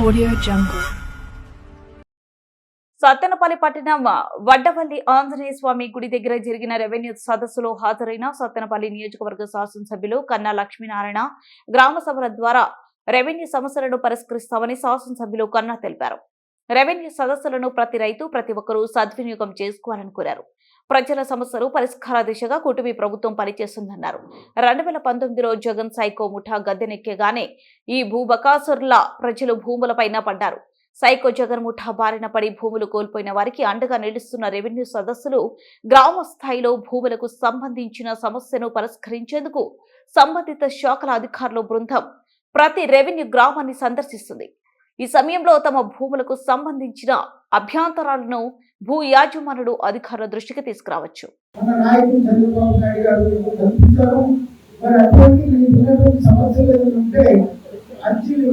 Audio Jungle. Sattenapalli పట్టణం వడ్డవల్లి ఆంజనేయ స్వామి గుడి దగ్గర జరిగిన రెవెన్యూ సదస్సులో హాజరైన సత్తెనపల్లి నియోజకవర్గ శాసనసభ్యులు కన్నా లక్ష్మీనారాయణ గ్రామ సభల ద్వారా రెవెన్యూ సమస్యలను పరిష్కరిస్తామని శాసనసభ్యులు కన్నా తెలిపారు రెవెన్యూ సదస్సులను ప్రతి రైతు ప్రతి ఒక్కరూ సద్వినియోగం చేసుకోవాలని కోరారు. ప్రజల సమస్యలు పరిష్కార దిశగా కూటమి ప్రభుత్వం పనిచేస్తుందన్నారు. రెండు వేల పంతొమ్మిదిలో జగన్ సైకో ముఠా గద్దెనెక్కగానే ఈ భూబకాసుర్ల ప్రజలు భూములపైన పడ్డారు. సైకో జగన్ ముఠా బారిన పడి భూములు కోల్పోయిన వారికి అండగా నిలుస్తున్న రెవెన్యూ సదస్సులు గ్రామ స్థాయిలో భూములకు సంబంధించిన సమస్యను పరిష్కరించేందుకు సంబంధిత శాఖల అధికారుల బృందం ప్రతి రెవెన్యూ గ్రామాన్ని సందర్శిస్తుంది. ఈ సమయంలో తమ భూములకు సంబంధించిన అభ్యంతరాలను భూ యాజమానులు అధికారుల దృష్టికి తీసుకురావచ్చు. సమస్యలు ఉంటే అర్జీలు